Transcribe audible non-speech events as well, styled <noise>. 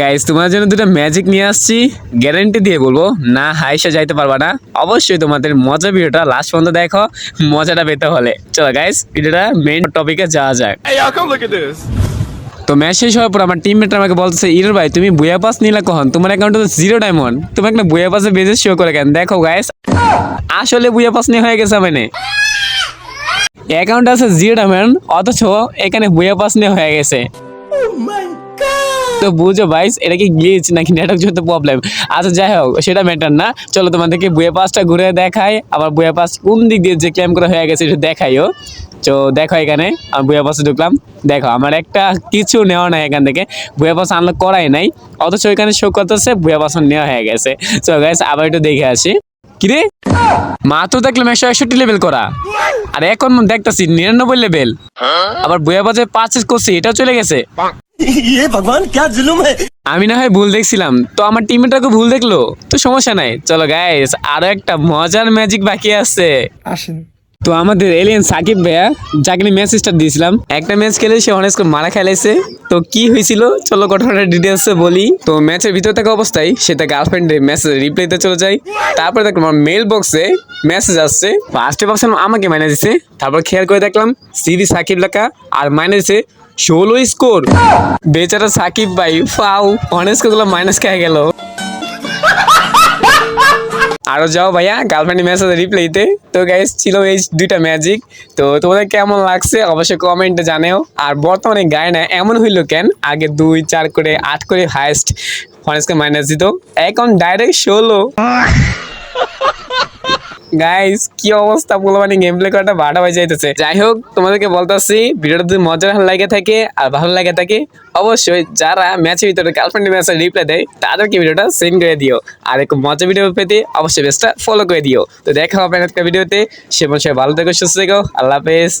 Guys তোমার জন্য দুটো ম্যাজিক নিয়ে আসছি। গ্যারান্টি দিয়ে বলব না হাইসা যাইতে পারবা না। অবশ্যই তোমাদের মজা ভিডিওটা লাস্ট পর্যন্ত দেখো মজাটা পেতে হলে। চলো গাইস ভিডিওটা মেইন টপিকে যাওয়া যাক. তো ম্যাচ শেষ হওয়ার পর আমার টিমমেট আমাকে বলতেছে ইরর ভাই তুমি বুয়া পাস নিলা কখন? তোমার অ্যাকাউন্টে তো জিরো ডায়মন্ড তুমি একটা বুয়া পাসে বেজে শো করে কেন? দেখো গাইস আসলে বুয়া পাস নিয়ে হয়ে গেছে মানে। অ্যাকাউন্ট আছে জিরো ডায়মন্ড অথচ এখানে বুয়া পাস নিয়ে হয়ে গেছে। তো বুঝো ভাইস এটা কি গ্লিচ নাকি নেটওয়ার্ক যত প্রবলেম আচ্ছা যাই হোক সেটা ম্যাটার না। চলো তোমাদেরকে বুয়া পাসটা ঘুরে দেখাই। আবার বুয়া পাস কোন দিক দিয়ে যে ক্লেম করা হয়ে গেছে এটা দেখাইও তো দেখো এখানে আমি বুয়া পাসে ঢুকলাম। দেখো আমার একটা কিছু নেওয়া নাই এখান থেকে। বুয়া পাস আনলক করাই নাই। অথচ এখানে শো করতেছে বুয়া পাস নেওয়া হয়ে গেছে। তো গাইস আবার একটু দেখে আসি। কিরে? মাত্র দেখলাম একশো একষট্টি লেভেল করা। আর এখন দেখতেছি নিরানব্বই লেভেল আবার বুয়া পাসে পাঁচ করছি এটাও চলে গেছে। <laughs> ইয়ে ভগবান ক্যা জুলুম হ্যায়? আমি না হয় ভুল দেখছিলাম তো আমার টিমমেটরাকে ভুল দেখল তো সমস্যা নাই। চলো গাইস আরও একটা মজার ম্যাজিক বাকি আছে। আসেন। তো আমাদের এলিয়েন সাকিব ভাইয়া যাকে ম্যাচটা দিয়েছিলাম একটা ম্যাচ খেলে সে অনেক মারা খেলেছে তো কি হয়েছিল চলো ঘটনাটা ডিটেলস বলি। তো ম্যাচের ভিতরে থাকা অবস্থায় সে তার গার্লফ্রেন্ডের মেসেজ রিপ্লাইতে চলে যায়। তারপরে দেখলাম আমার মেল বক্সে মেসেজ আসছে। ফার্স্টে বক্সে আমাকে মাইনে দিছে তারপর খেয়াল করে দেখলাম সিবি সাকিব লেখা আর মাইনে দিছে ষোলো স্কোর। বেচারা সাকিব ভাই ফাউ অনেক স্কোরগুলো মাইনাস খেয়ে গেল। আরও যাও ভাইয়া গার্লফ্রেন্ড মেসেজ রিপ্লাইতে তো। গাইস ছিল এই দুইটা ম্যাজিক তো তোমাদের কেমন লাগছে? অবশ্যই কমেন্টে জানাও। আর বর্তমানে গায়ে না এমন হইল কেন? আগে দুই, চার করে, আট করে হাইস্ট ফরেন্সকে মাইনাস দিত। এখন ডাইরেক্ট ষোলো। গাইস কি অবস্থা? বলো মানে গেম প্লে করাটা বাড়া হয়ে যাইতেছে। যাই হোক তোমাদেরকে বলতেছি ভিডিওটা যদি মজার লাগে থাকে আর ভালো লাগে থাকে, অবশ্যই যারা ম্যাচের ভিতরে গার্লফ্রেন্ড ম্যাচের রিপ্লাই দেয়, তাদেরকে ভিডিওটা সেন্ড করে দিও। আর একটু মজার ভিডিও পেতে অবশ্যই বেস্টটা ফলো করে দিও। তো দেখা হবে একটা ভিডিওতে। সে সবাই ভালো থেকো, সুস্থ থেকো। আল্লাহ হাফেজ।